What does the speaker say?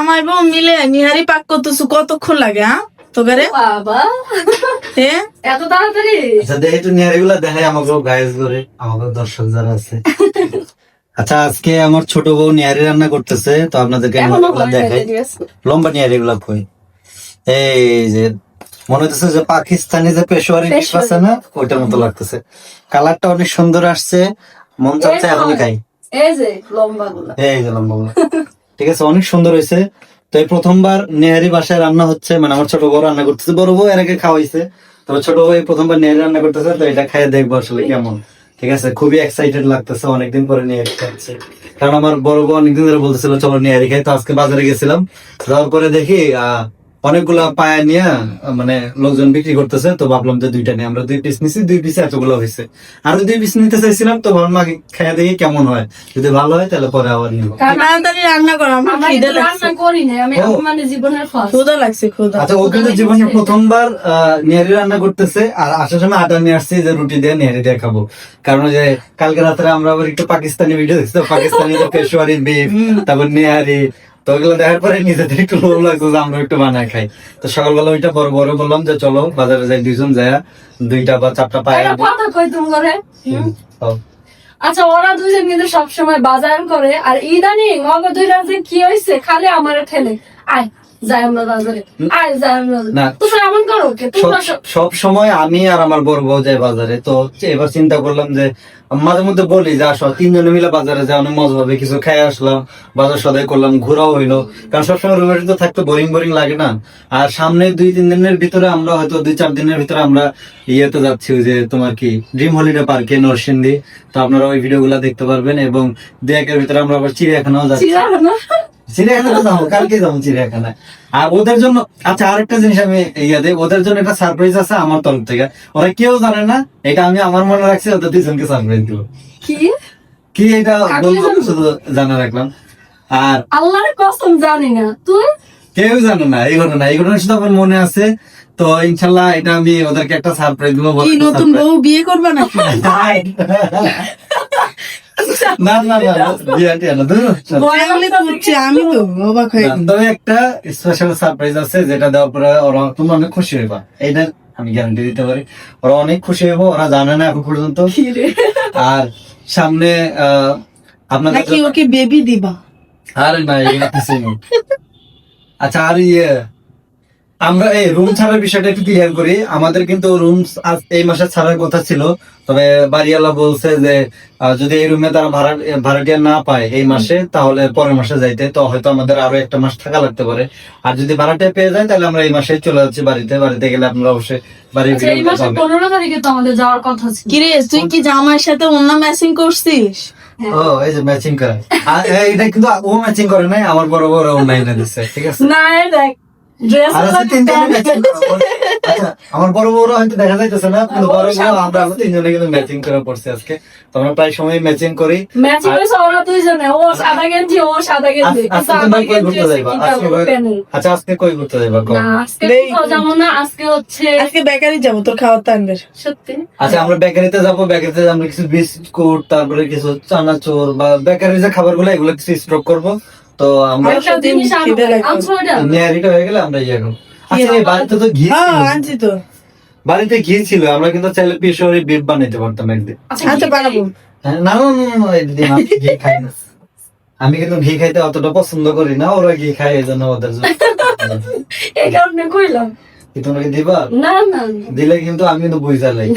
জামাই বউ মিলে নিহারি পাক করতেছু কতক্ষণ লাগে হ্যাঁ তোকারে? বাবা। হে? এত তাড়াতাড়ি? আচ্ছা দেখে নিয়ারিগুলা দেখাই আমাকে গায়েস করে আমাকে দর্শক যারা আছে। আচ্ছা আজকে আমার ছোট বউ নিয়ারি রান্না করতেছে তো আপনাদেরকে এখনও দেখাই। লম্বা নিয়ারি গুলা কই? এই যে মনে হচ্ছে যে পাকিস্তানি যে পেশোয়ারি পেশোয়ারি। আছে না ওইটার মতো লাগতেছে। কালারটা অনেক সুন্দর আসছে মন চাচ্ছে এই এখনই খাই। এই যে লম্বা গুলা এই যে লম্বা গুলা। ঠিক আছে, অনেক সুন্দর হয়েছে। তো এই প্রথমবার নেহারি বাসায় রান্না হচ্ছে মানে আমার ছোট বউ রান্না করতেছে। বড় বউ এর আগে খাওয়াইছে তবে ছোট বউ প্রথমবার নেহারি রান্না করতেছে, তো এটা খাইয়ে দেখব আসলে কেমন। ঠিক আছে, খুবই এক্সাইটেড লাগতেছে, অনেকদিন পরে নেহারি খাচ্ছে। কারণ আমার বড় বউ অনেকদিন ধরে বলতেছিল, চলো নেহারি খাই। তো আজকে বাজারে গেছিলাম। যাওয়ার পরে দেখি, আহ অনেকগুলা পায়া নিয়ে মানে লোকজন বিক্রি করতেছে তো ভাবলাম যে দুইটা নিয়ে আমরা দুই পিস নিছি দুই পিসে এতগুলো হয়েছে আরও দুই পিস নিতে চাইছিলাম তো ভাবলাম আগে খাইয়া দেখি কেমন হয়। যদি ভালো হয় তাহলে পরে আবার নিবো। রান্না করো আমার আমরা খিদে কিন্তু লাগছে। রান্না করি না আমি মানে জীবনের লাগছে আচ্ছা ও কিন্তু জীবনে প্রথমবার আহ, নেহারি রান্না করতেছে আর আসার সময় আটা নিয়ে আসছে যে রুটি দিয়ে নেহারি দিয়ে খাব। কারণ যে কালকে রাত্রে আমরা আবার একটু পাকিস্তানি ভিডিও দেখছি পাকিস্তানি পেশোয়ারি বিফ তারপর নেহারি তো ওইগুলো দেখার পরে নিজেদের একটু লোভ লাগতো যে আমরা একটু বানায় খাই। তো সকালবেলা ওইটা বড় বড় বললাম যে চলো বাজারে যাই দুইজন যায় দুইটা বা চারটা পায়ে কথা কই তুমি করে। আচ্ছা ওরা দুজন কিন্তু সবসময় বাজার করে আর ইদানিং মগ দুইটা যে কি হয়েছে খালি আমার ঠেলে। আয় সব- সময় আমি আর আমার বড় বউ যাই বাজারে তো এবার চিন্তা করলাম যে মাঝে মধ্যে বলি যে আসো তিনজনে মিলে বাজারে যাওয়া অনেক মজা হবে কিছু খাই আসলাম বাজার সদাই করলাম ঘোরাও হইল। কারণ সবসময় রুমের তো থাকতে বোরিং বোরিং লাগে না। আর সামনে দুই তিন দিনের ভিতরে আমরা হয়তো দুই চার দিনের ভিতরে আমরা ইয়েতে যাচ্ছি ওই যে তোমার কি ড্রিম হলিডে পার্কে নরসিংদী। তো আপনারা ওই ভিডিও গুলা দেখতে পারবেন এবং দু একের ভিতরে আমরা আবার চিড়িয়াখানাও যাচ্ছি। চিড়িয়াখানা? চিড়িয়াখানা যাব কালকে যাব চিড়িয়াখানায়। আর ওদের জন্য আচ্ছা আরেকটা জিনিস আমি ইয়ে ওদের জন্য একটা সারপ্রাইজ আছে আমার তরফ থেকে। ওরা কেউ জানে না এটা আমি আমার মনে রাখছি ওদের দুজনকে সারপ্রাইজ দিব। কি? কি এটা। শুধু জানা রাখলাম। আর আল্লাহর কসম জানি না। তুই? কেউ জানে না এই ঘটনা এই ঘটনা শুধু আমার মনে আছে। তো ইনশাল্লাহ এটা আমি ওদেরকে একটা সারপ্রাইজ দিব নতুন বউ বিয়ে করবে না না না না, বিয়ে টিয়ে না, ধুর। বয়াবলি করছি আমি তো অবাক হয়ে তবে একটা স্পেশাল সারপ্রাইজ আছে যেটা দেওয়ার পরে ওরা তুমি অনেক খুশি হইবা। এইটা আমি গ্যারান্টি দিতে পারি। ওরা অনেক খুশি হইব ওরা জানে না এখন পর্যন্ত। আর সামনে আপনাদের জন্য- ওকে বেবি দিবা? আরে না। আচ্ছা আর ইয়ে আমরা এই রুম ছাড়ার বিষয়টা একটু ক্লিয়ার করি। আমাদের কিন্তু রুম আজ এই মাসে ছাড়ার কথা ছিল। তবে বাড়িওয়ালা বলছে যে যদি এই রুমে তারা ভাড়া ভাড়াটিয়া না পায় এই মাসে তাহলে পরের মাসে যাইতে। তো হয়তো আমাদের আরও একটা মাস থাকা লাগতে পারে। আর যদি ভাড়াটিয়া পেয়ে যায় তাহলে আমরা এই মাসে চলে যাচ্ছি বাড়িতে। বাড়িতে গেলে আপনারা অবশ্যই বাড়ির আচ্ছা, এই পনেরো তারিখে তো আমাদের যাওয়ার কথা ছিল। কিরে তুই কি জামাইয়ের সাথে অন্য ম্যাচিং করছিস? ও এই যে ম্যাচিং করে। এটা কিন্তু ও ম্যাচিং করে নাই আমার বড় বড় অনলাইন দিচ্ছে ঠিক আছে? না দেখ ড্রেস আর আছে তিনজনে আচ্ছা, আমার বড় বড় হয়তো দেখা যাইতেছে না কিন্তু বড় বড় আমরা তিনজনে কিন্তু ম্যাচিং করে পড়ছি আজকে। তো আমরা প্রায় সময় ম্যাচিং করি। ম্যাচিং হয়েছে ওরা দুইজনে ও সাদা গেঞ্জি ও সাদা গেঞ্জি। আজ- আজকে কিন্তু তোমরা আমার কই গেঞ্জি ঘুরতে হচ্ছে যাইবা। কি আজকে কালো কই- প্যানেল। আচ্ছা আজকে কই ঘুরতে যাইবা? কও? না আজকে নেই। কোথাও যাব না আজকে হচ্ছে আজকে বেকারি যাব তোর খাওয়ার টানবে সত্যি? আচ্ছা আমরা বেকারিতে যাব বেকারিতে আমরা কিছু বিস্কুট তারপরে কিছু চানাচুর বা বেকারির যে খাবারগুলো এগুলো কিছু স্টক করব। তো আমরা? নেয়ারিটা হয়ে গেলে আমরা ইয়ে করব। আচ্ছা এই বাড়িতে তো ঘি হ্যাঁ ছিল। আনছি তো। বাড়িতে ঘি ছিল আমরা কিন্তু চাইলে পিসরি বিফ বানাইতে পারতাম একদিন। আচ্ছা বানাবো। হ্যাঁ, না না না, না, একদিন আমি ঘি খাই না। আমি কিন্তু ঘি খাইতে অতটা পছন্দ করি না ওরা ঘি খায় এই জন্য ওদের জন্য। এই কারণে কইলাম। কি তোমরা কি দিবা? না না দিলে কিন্তু আমি কিন্তু বুঝা লাই